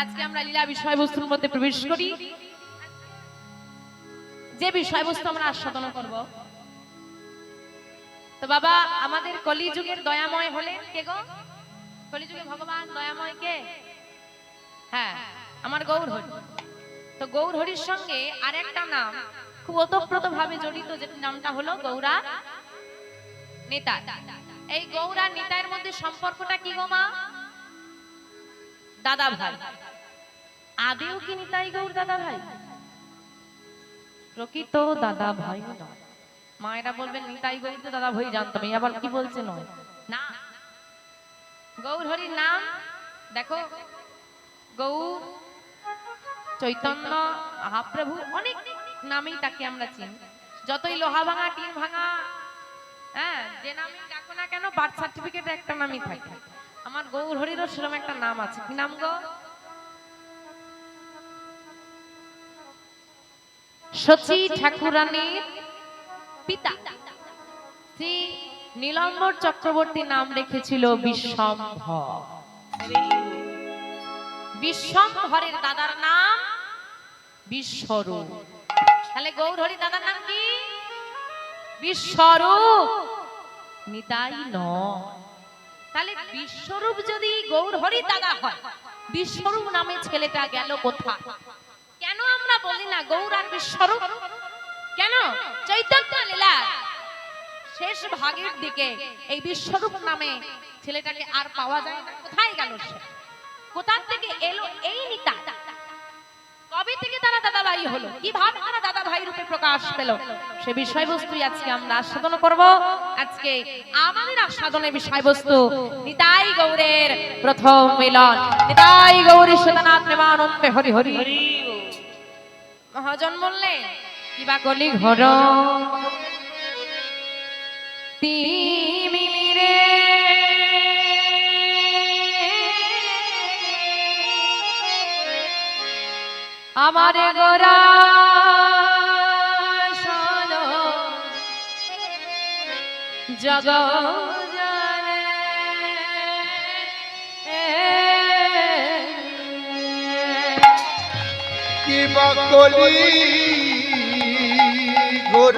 আজকে আমরা লীলা বিষয়বস্তুর মধ্যে প্রবেশ করি। যে বিষয়বস্তু আমরা আস্বাদন করব। তো বাবা, আমাদের কলিযুগের দয়াময় হলেন কে গো? কলিযুগে ভগবান দয়াময় কে? হ্যাঁ আমার গৌর হরি তো গৌর হরির সঙ্গে আরেকটা নাম খুব ওতপ্রোত ভাবে জড়িত, যে নামটা হলো গৌরা নেতা এই গৌরা নেতার মধ্যে সম্পর্কটা কি গো মা? দাদা ভাই। আদেও কি নিতাই গৌর দাদা ভাই? প্রকৃত দাদা ভাই। মায়েরা বলবেন নিতাই গৌর তো দাদা ভাই জানতাম। আবার কি বলছে নয়? না। গৌর হরির নাম, দেখো, গৌর, চৈতন্য, মহাপ্রভু, অনেক নামেই তাকে আমরা চিনি। যতই লোহা ভাঙা, টিন ভাঙা হ্যাঁ যে নামই ডাকো না কেন, বার্থ সার্টিফিকেটে একটা নামই থাকে। আমার গৌর হরিরও সেরকম একটা নাম আছে। কি নাম গো? সচি ঠাকুরানীর পিতা। নীলাম্বর চক্রবর্তী নাম রেখেছিল বিশ্বম্ভর। বিশ্বম্ভরের দাদার নাম বিশ্বরূপ। তাহলে গৌরহরি দাদার নাম কি? বিশ্বরূপ। নিতাই নয়। তাহলে বিশ্বরূপ যদি গৌরহরি দাদা হয়, বিশ্বরূপ নামে ছেলেটা গেল কোথা কেন আমরা বলি না গৌর আর বিশ্বরূপ? কেন? চৈতন্য লীলা শেষ ভাগের দিকে এই বিশ্বরূপ নামে ছেলেটাকে আর পাওয়া যায় না। কোথায় গেল সে? কোথা থেকে এলো এই নিতা কবে থেকে তারা দাদা ভাই হলো কীভাবে তারা দাদা ভাই রূপে প্রকাশ পেল? সে বিষয়বস্তুই আজকে আমরা আস্বাদন করব। আজকে আমাদের আস্বাদনের বিষয়বস্তু নিতাই গৌরের প্রথম মিলন। নিতাই গৌরী সদানাথ প্রেমানন্দে হরি হরি। মহাজন বললেন কিবা কলি ঘর তিমিরে আমার গোরা জগ কি বকলি ঘোর?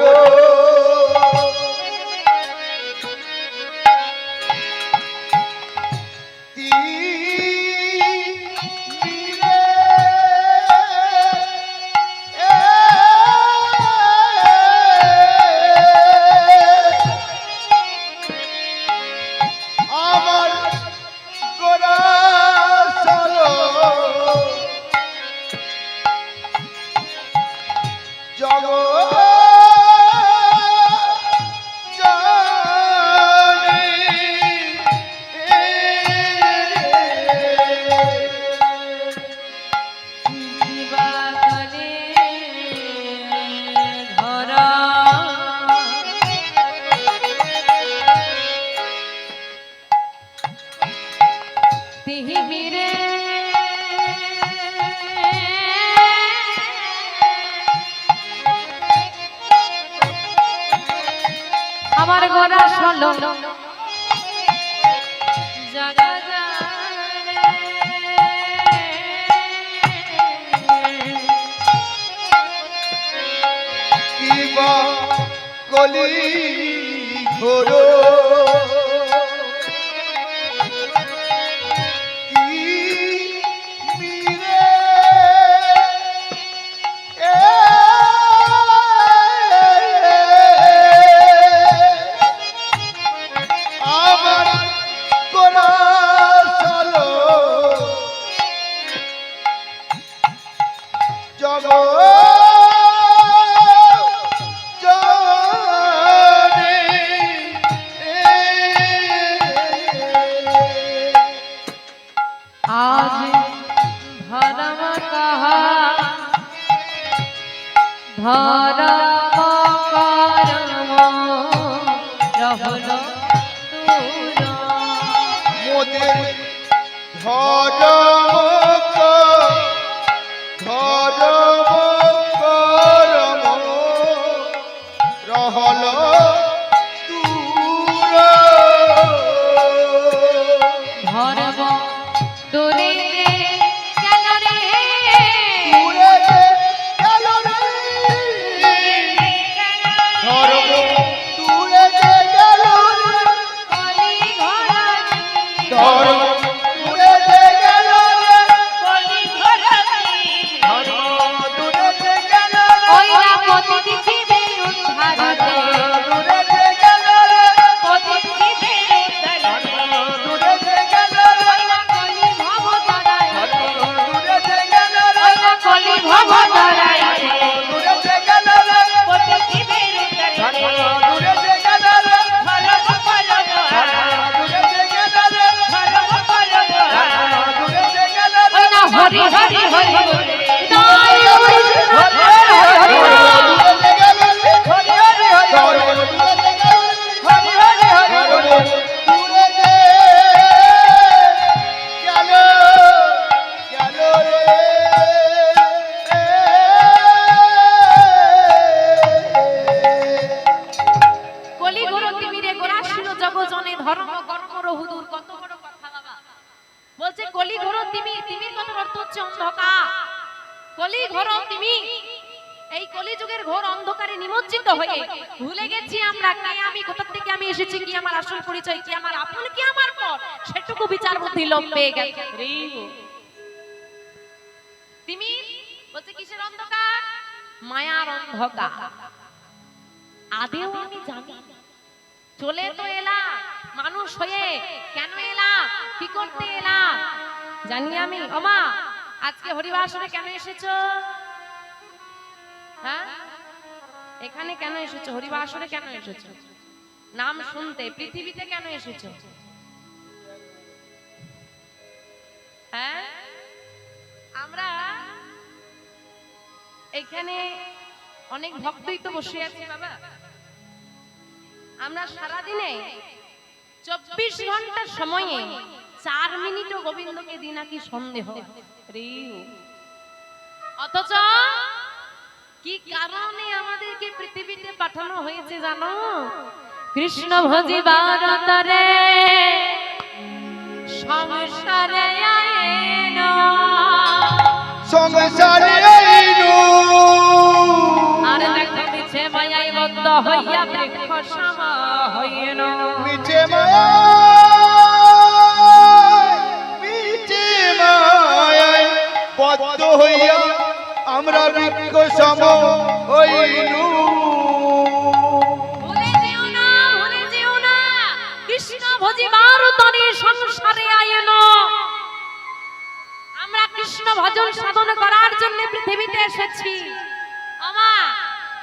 no, no, no. ধর্ম গেছি আমরা কে আমি কোথা থেকে আমি এসেছি কি আমার আসল পরিচয় কি আমার আপন কি আমার পর সেটুকু বিচার বুদ্ধি লোপ পেয়ে গেছে। রে তিমি বলছে কিসের অন্ধকার? মায়ার অন্ধকার। আদেও আমি জানি। চলে তো এলাম মানুষ হয়ে কেন এলাম কি করতে এলাম জানি আমি ওমা আজকে হরিবাসরে কেন এসেছ? হ্যাঁ? এখানে কেন এসেছ? হরিবাসরে কেন এসেছ? নাম শুনতে, পৃথিবীতে কেন এসেছ? হ্যাঁ? আমরা এখানে অনেক ভক্তই তো বসে আছে, বাবা। আমরা সারাদিনে চব্বিশ ঘণ্টা সময়ে চার মিনিটও গোবিন্দকে দিই কি সন্দেহ? রে। অথচ কি কারণে আমাদেরকে পৃথিবীতে পাঠানো হয়েছে জানো? কৃষ্ণ ভজি ভারতরে সংসারে আয়েন সংসারে আইনু। আর দেখো পিছে মায়াই বদ্ধ হইয়া বৃক্ষ সম হইন। মিছে মায়া মিছে মায়ায় বদ্ধ হইয়া আমরা বৃক্ষ সম কৃষ্ণ সাধন করার জন্য পৃথিবীতে এসেছি।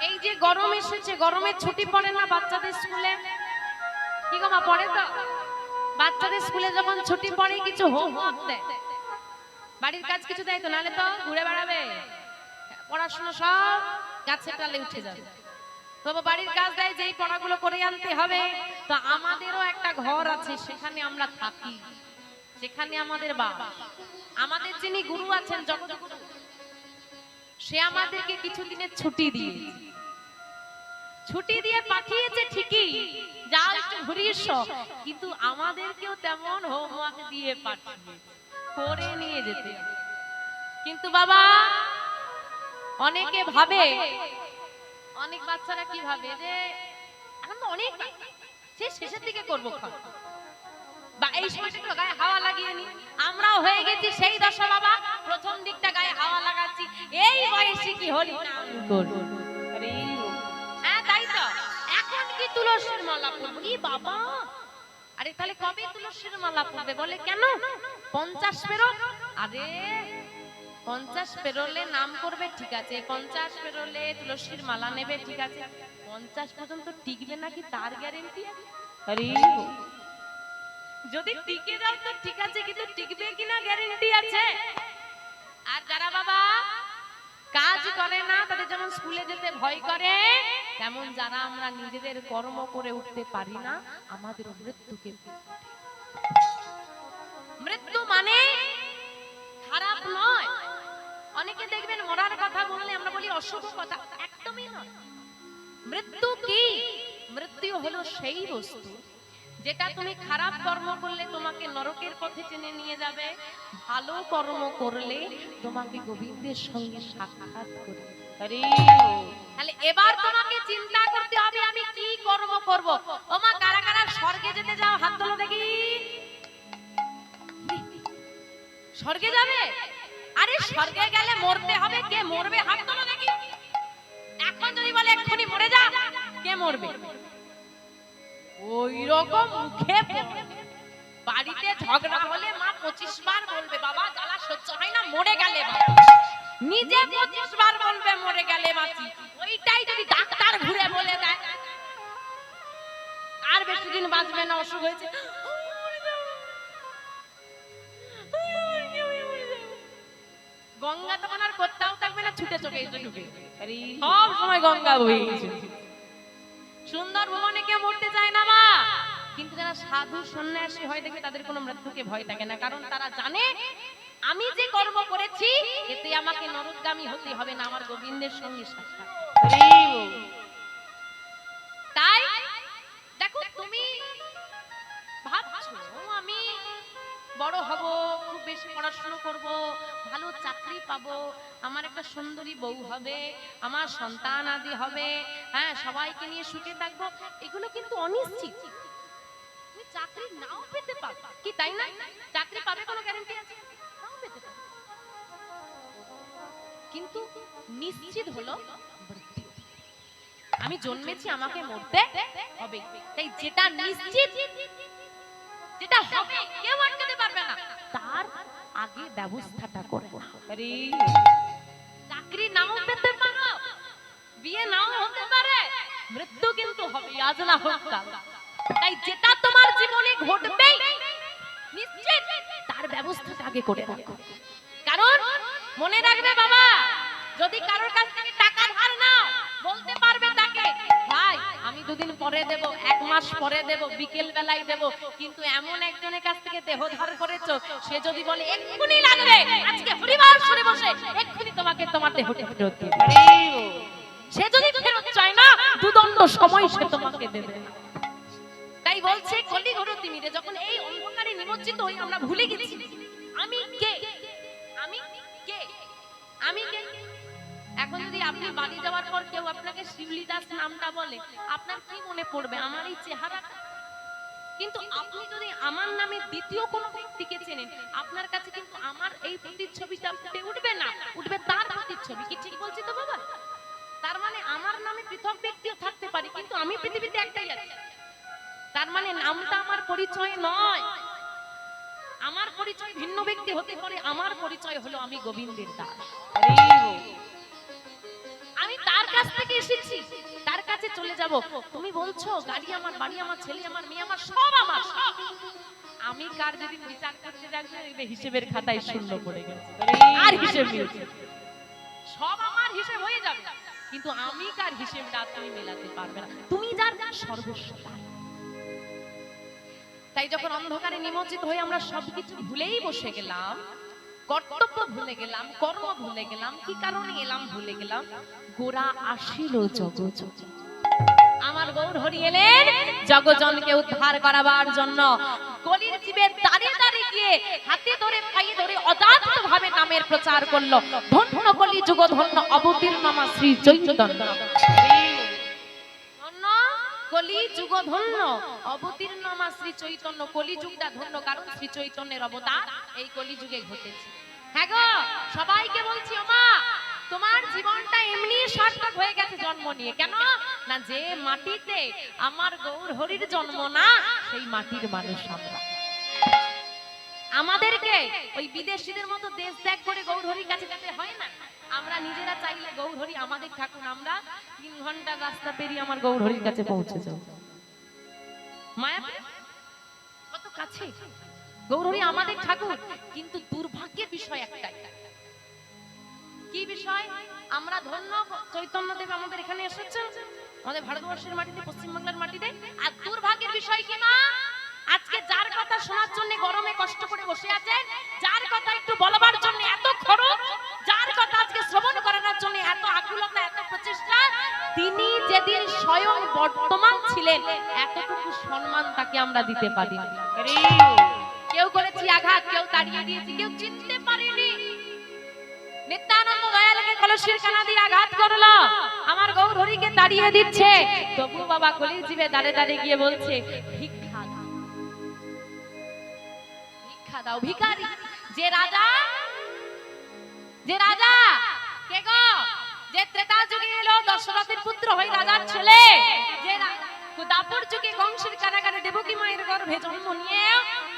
এই যে গরম এসেছে ছুটি পড়ে না বাচ্চাদের স্কুলে? মা, পড়ে তো? বাচ্চাদের স্কুলে ছুটি পড়ে, কিছু বাড়ির কাজ কিছু দেয় তো নালে তো ঘুরে বেড়াবে। পড়াশোনা সব গাছের টালে উঠে যাবে। তবে বাড়ির কাজ দেয় যেই পড়াগুলো করে আনতে হবে, তো আমাদেরও একটা ঘর আছে, সেখানে আমরা থাকি। সেখানে আমাদের বাবা। আমাদের যিনি গুরু আছেন জগৎগুরু সে আমাদেরকে কিছুদিনের ছুটি দিয়ে ছুটি দিয়ে পাঠিয়েছে ঠিকই যাও একটু ঘুরিয়ে এসো। কিন্তু আমাদেরকেও তেমন হোমওয়ার্ক দিয়ে পাঠিয়ে করে নিয়ে যেতে কিন্তু বাবা অনেকে ভাবে অনেক বাচ্চারা কি ভাবে যে এখন তো অনেক। সে শেষের দিকে করব বা এই সময়টা গায়ে হাওয়া লাগিয়ে নি। আমরাও হয়ে গেছি সেই দশা বাবা প্রথম দিকটা গায়ে হাওয়া লাগাচ্ছি। এই বয়সে কি। আরে, হ্যাঁ তাই তো। এখন কি তুলসীর মালা পরবো? ই বাবা! আরে তাহলে কবে তুলসীর মালা পরবে বলে? কেন? পঞ্চাশ পেরো? আরে পঞ্চাশ পেরোলে নাম করবে, ঠিক আছে। পঞ্চাশ পেরোলে তুলসীর মালা নেবে, ঠিক আছে। পঞ্চাশ পর্যন্ত টিকবে নাকি তার গ্যারেন্টি আরে, যদি টিকে যাও তো ঠিক আছে, কিন্তু টিকবে কিনা গ্যারেন্টি আছে? আর যারা বাবা কাজ করে না, তাদের যেমন স্কুলে যেতে ভয় করে, তেমন যারা আমরা নিজেদের কর্ম করে উঠতে পারি না আমাদের মৃত্যুকে মৃত্যু মানে খারাপ নয় অনেকে দেখবেন মরার কথা বললে আমরা বলি অশুভ কথা। একদমই নয়। মৃত্যু কি? মৃত্যু হলো সেই বস্তু যেটা তুমি খারাপ কর্ম করলে তোমাকে নরকের পথে টেনে নিয়ে যাবে, ভালো কর্ম করলে তোমাকে গোবিন্দের সঙ্গে সাক্ষাৎ আরে তাহলে এবার তোমাকে চিন্তা করতে হবে, আমি কি কর্ম করব? ওমা কারা কারা স্বর্গে যেতে যাও, হাত তোলো দেখি। স্বর্গে যাবে? আরে স্বর্গে গেলে মরতে হবে, কে মরবে? হাত তোলো দেখি। এখন যদি বলে এক্ষুনি মরে যা, কে মরবে? ওই রকম মুখে বাড়িতে ঝগড়া হলে মা পঁচিশ বার বলবে, বাবা, জ্বালা সহ্য হয় না, মরে গেলে নিজে পঁচিশ বার বলবে, মরে গেলে বাঁচি ওইটাই যদি ডাক্তার ঘুরে বলে দেয়, আর বেশি দিন বাঁচবে না, অসুখ হয়েছে। গঙ্গা তখন আর কোথাও থাকবে না ছুটে এসে ঢুকে। সব সময় গঙ্গা গেছে। সুন্দর ভবনে কেউ মরতে চায় না মা। কিন্তু যারা সাধু সন্ন্যাসী হয় দেখবে তাদের কোনো মৃত্যুকে ভয় থাকে না। কারণ তারা জানে আমি যে কর্ম করেছি এতে আমাকে নরকগামী হতে হবে না আমার গোবিন্দের সঙ্গে সাক্ষাৎ। তাই দেখো তুমি ভাবছ আমি বড় হব বেশি পড়াশোনা করব, ভালো চাকরি পাবো, আমার একটা সুন্দরী বউ হবে, আমার সন্তান আদি হবে হ্যাঁ সবাইকে নিয়ে সুখে থাকব, এগুলো কিন্তু অনিশ্চিত। তুমি চাকরি নাও পেতে পারো। কি, তাই না? চাকরি পাবে কোনো গ্যারান্টি আছে? নাও পেতে পারো। কিন্তু নিশ্চিত হলো আমি জন্মেছি, আমাকে মরতে হবে। তাই যেটা নিশ্চিত যেটা হবে কেউ আটকাতে পারবে না। তার আগে ব্যবস্থাটা করে। চাকরি নাও পেতে পারো বিয়ে নাও হতে পারে মৃত্যু কিন্তু হবে আজ না হোক তাই যেটা তোমার জীবনে ঘটবে নিশ্চিত তার ব্যবস্থাটা আগে করে রাখো। কারণ মনে রাখবে বাবা যদি কারোর কাছ থেকে টাকা দুদিন পরে দেব, এক মাস পরে দেব, বিকেল বেলায় দেব, কিন্তু এমন একজনের কাছ থেকে দেহ ধার করেছ, সে যদি বলে, এক্ষুনি লাগবে, আজকে পরিবার সরে বসে, এক্ষুনি তোমাকে তোমার দেহটা ফেরত দিবে। সে যদি ফেরত চায় না, দুদণ্ড সময় সে তোমাকে দেবে তাই বলছে কলি ঘর তিমিরে, যখন এই অন্ধকারে নিমজ্জিত হই, আমরা ভুলে গেছি। আমি কে? আমি কে? আমি কে? এখন যদি আপনি বাড়ি যাওয়ার পর কেউ আপনাকে শিবলি দাস নামটা বলে, আপনার কি মনে পড়বে? আমার এই চেহারাটা। কিন্তু আপনি যদি আমার নামে দ্বিতীয় কোনো ব্যক্তিকে চেনেন, আপনার কাছে কিন্তু আমার এই প্রতিচ্ছবিটা ফুটে উঠবে না। উঠবে তার প্রতিচ্ছবি। কি ঠিক বলছি তো বাবা? তার মানে আমার নামে পৃথক ব্যক্তিও থাকতে পারে, কিন্তু আমি পৃথিবীতে একটাই আছি। তার মানে নামটা আমার পরিচয় নয়। আমার পরিচয় ভিন্ন ব্যক্তি হতে পারে, আমার পরিচয় হলো আমি গোবিন্দের দাস। কাছ থেকে এসেছি। তার কাছে চলে যাব। তুমি বলছো, গাড়ি আমার, বাড়ি আমার, ছেলে আমার, মেয়ে আমার, সব আমার। আমি কার বিচার করতে হিসেবের খাতায় শূন্য পড়ে গেছে। আর হিসেব সব আমার হিসেব হয়ে যাবে। কিন্তু আমি কার হিসেবটা তুমি মেলাতে পারবে না। তুমি যার যার সর্বস্ব তাই যখন অন্ধকারে নিমজ্জিত হয়ে আমরা সবকিছু ভুলেই বসে গেলাম কর্তব্য ভুলে গেলাম, কর্ম ভুলে গেলাম, কি কারণে এলাম ভুলে গেলাম? গোরা আসিল আমার গৌর হরি এলেন জগজনকে উদ্ধার করাবার জন্য। কলির জীবের দাঁড়িয়ে দাঁড়িয়ে গিয়ে হাতে ধরে, পায়ে ধরে অজাত ভাবে নামের প্রচার করল। ধন্য কলি যুগ ধন্য অবতীর্ণ শ্রী চৈতন্য। কলি যুগ ধন্য, অবতীর্ণ মা শ্রী চৈতন্য, কলি যুগটা ধন্য, কারণ শ্রী চৈতন্যের অবতার এই কলি যুগে ঘটেছে। হ্যাঁ গো, সবাইকে বলছি, ওমা, তোমার জীবনটা এমনি সার্থক হয়ে গেছে জন্ম নিয়ে। কেন? না, যে মাটিতে আমার গৌর হরির জন্ম না, সেই মাটির মানুষ আমরা। আমাদেরকে ওই বিদেশিদের মতো দেশ ত্যাগ করে গৌর হরির কাছে যেতে হয় না? আমরা নিজেরা চাইলে গৌর হরি আমাদের ঠাকুর, আমরা তিন ঘণ্টা রাস্তা পেরিয়ে আমার গৌর হরির কাছে পৌঁছে যাব। মায়া, কত কাছে? গৌর হরি আমাদের ঠাকুর, কিন্তু দুর্ভাগ্যের বিষয় একটাই। কি বিষয়? আমরা ধন্য, চৈতন্য দেব আমাদের এখানে এসেছেন, আমাদের ভারতবর্ষের মাটিতে, পশ্চিমবাংলার মাটিতে, আর দুর্ভাগ্যের বিষয় কি মা? আজকে যার কথা শোনার জন্য গরমে কষ্ট করে বসে আছেন যার কথা একটু বলবার জন্য এত খরচ, যার কথা আজকে শ্রবণ করানোর জন্য এত আকুলতা, এত প্রচেষ্টা, তিনি যেদিন স্বয়ং বর্তমান ছিলেন, এতটুকু সম্মান তাকে আমরা দিতে পারি কেউ করেছি আঘাত, কেউ তাড়িয়ে দিয়েছি, কেউ চিনতে পারেনি। নিত্যানন্দ দয়ালকে কলসির কানা দিয়ে আঘাত করল। আমার গৌর হরিকে তাড়িয়ে দিচ্ছে। তবু বাবা কলির জীবে দাঁড়ে দাঁড়িয়ে গিয়ে বলছে দাও ভিখারি যে রাজা যে রাজা, কে গো? যে ত্রেতা যুগে এলো, দশরথের পুত্র হয়ে রাজার ছেলে। যে রা- দাপর যুগে কংসের কারাগারে দেবকী মায়ের গর্ভে জন্ম নিয়ে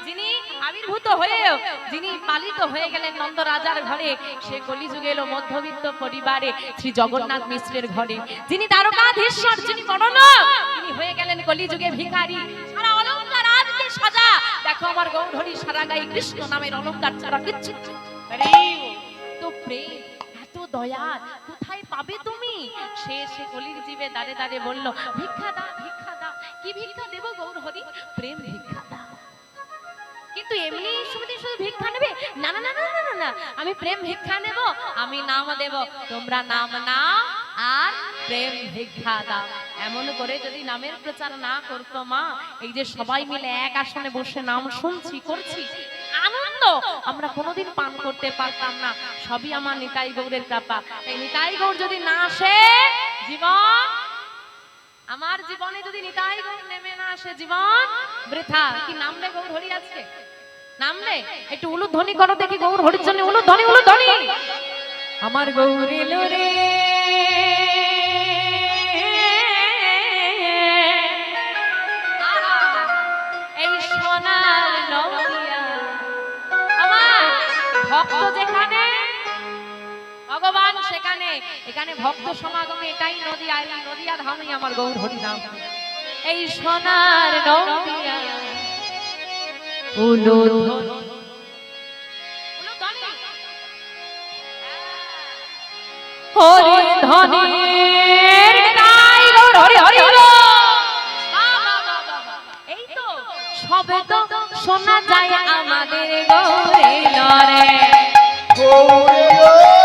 যিনি আবির্ভূত হয়েও, যিনি পালিত হয়ে গেলেন নন্দ রাজার ঘরে, সে কলিযুগে এলো মধ্যবিত্ত পরিবারে, শ্রী জগন্নাথ মিশ্রের ঘরে। যিনি দ্বারকাধীশ্বর, যিনি বড়লোক তিনি হয়ে গেলেন কলিযুগে ভিখারি। সারা সাজা। দেখো আমার গৌধনি সারা গায়ে কৃষ্ণ নামের অলঙ্কার ছাড়া কিচ্ছু নেই। তো প্রেম দয়াল কোথায় পাবে তুমি? সে সে গলির জীবে দাঁড়ে দাঁড়ে বলল ভিক্ষা দা ভিক্ষা দা কি ভিক্ষা দেবো গৌর হরি প্রেম ভিক্ষা কিন্তু এমনি শুধু শুধু ভিক্ষা নেবে? না না না না না না না। আমি প্রেম ভিক্ষা নেব, আমি নাম দেব। তোমরা নাম নাও আর প্রেম ভিক্ষা দাও। এমন করে যদি নামের প্রচার না করতো মা, এই যে সবাই মিলে এক আসনে বসে নাম শুনছি, করছি, আনন্দ আমরা কোনোদিন পান করতে পারতাম না। সবই আমার নিতাই গৌরের কৃপা। এই নিতাই গৌর যদি না আসে, জীবন আমার জীবনে যদি নিতাই গৌর নেমে না আসে জীবন বৃথা। কি নামলে গৌর হরি আজকে? নামলে একটু উলুধ্বনি করো দেখি গৌর হরির জন্য। উলুধ্বনি উলুধ্বনি! আমার গৌর এলো রে। এই সোনার নদিয়া আমার ভক্ত যেখানে ভগবান সেখানে, এখানে ভক্ত সমাগমে এটাই নদী আর এই নদীয়া ধামই আমার গৌর হরি নাম এই সোনার নদিয়া হরি গৌর হরি। এই তো সবে তো শোনা যায় আমাদের গৌরে নরে। এই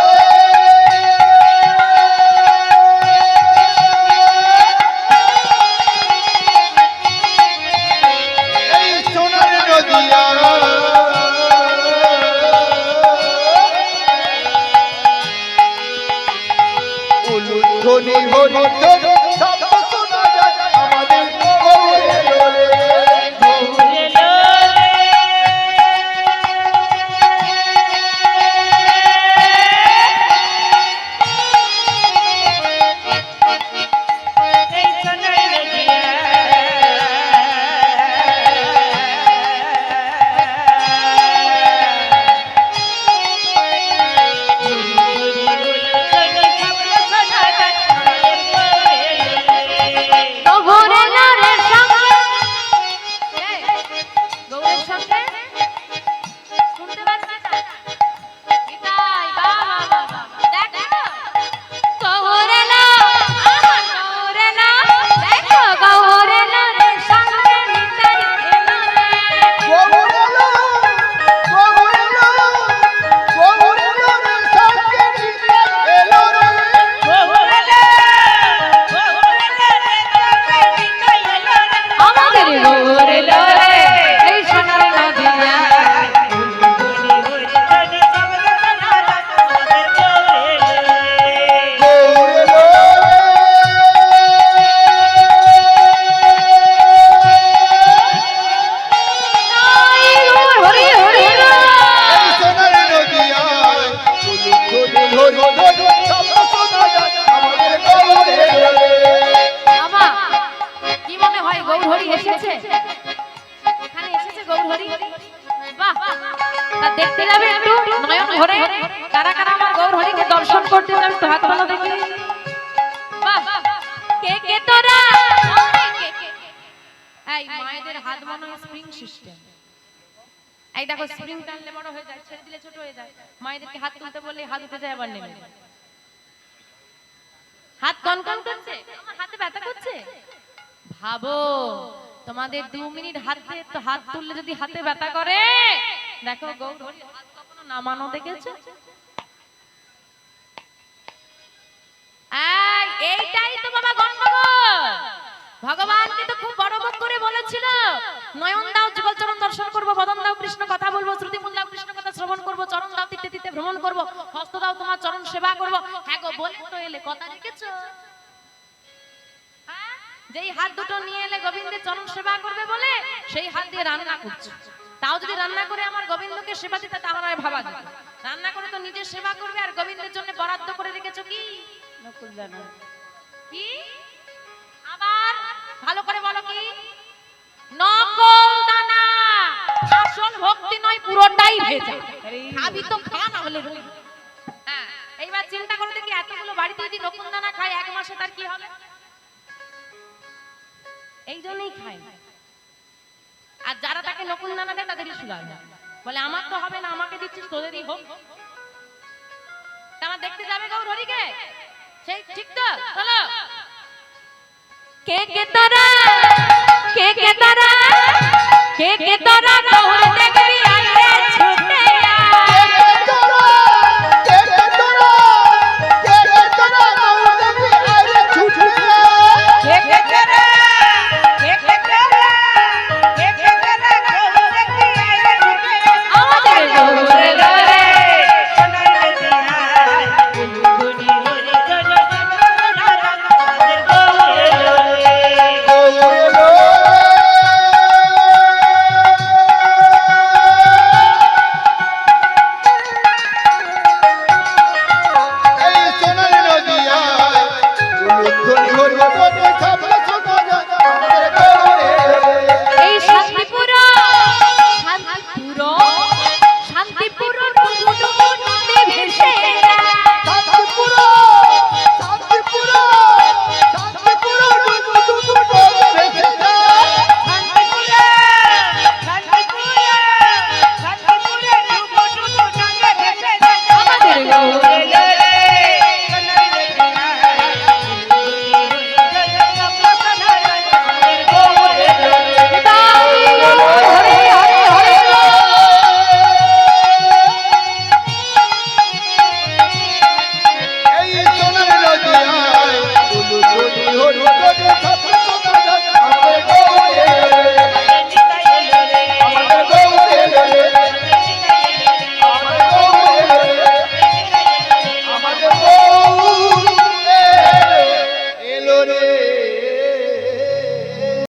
এসেছে? এখানে এসেছে গৌর বাহ! দেখতে যাবে একটু নয়ন ভরে কারা কারা আমার গৌর দর্শন করতে যাবে তো হাত তোলো দেখি। কে কে তোরা? এই মায়েদের হাত হয় স্প্রিং সিস্টেম এই দেখো স্প্রিং টানলে বড় হয়ে যায়, ছেড়ে দিলে ছোট হয়ে যায়। মায়েদেরকে হাত তুলতে বললে হাত উঠে যায়, আবার নেমে হাত কন কন করছে? আমার হাতে ব্যথা করছে? ভাবো। তোমাদের দু মিনিট হাতে হাত তুললে যদি হাতে ব্যথা করে। দেখো গৌর হাত কখনো নামানো দেখেছ? ভগবান কিন্তু খুব করে বলেছিল। দর্শন কৃষ্ণ কথা বলব শ্রবণ ভ্রমণ করব, হস্ত দাও, তোমার চরণ সেবা করব। হ্যাঁ গো, বলে তো এলে, কথা রেখেছো? যেই হাত দুটো নিয়ে এলে গোবিন্দের চরণ সেবা করবে বলে, সেই হাত দিয়ে রান্না করছ। তাও যদি রান্না করে আমার গোবিন্দকে সেবা দিতে, তাহলে ভাবা যেত রান্না করে তো নিজের সেবা করবে, আর গোবিন্দের জন্য বরাদ্দ করে রেখেছো কি? কি? আবার ভালো করে বলো কি? নকল দানা। আসল ভক্তি নয়, পুরোটাই ভেজা। খাবি তো খা, না হলে হ্যাঁ এইবার চিন্তা করে দেখি, এতগুলো বাড়িতে যদি নকুল দানা খায়, এক মাসে তার কি হবে? এই জন্যই খায় না আর যারা তাকে নকুল নানা দেয়, তাদেরই সুগার না বলে, আমার তো হবে না, আমাকে দিচ্ছিস, তোদেরই হোক। আমার দেখতে যাবে কেউ ররিকে সেই ঠিক তো? চলো। কে কে তারা? কে কে তারা? কে কে তারা? তোর দেখবে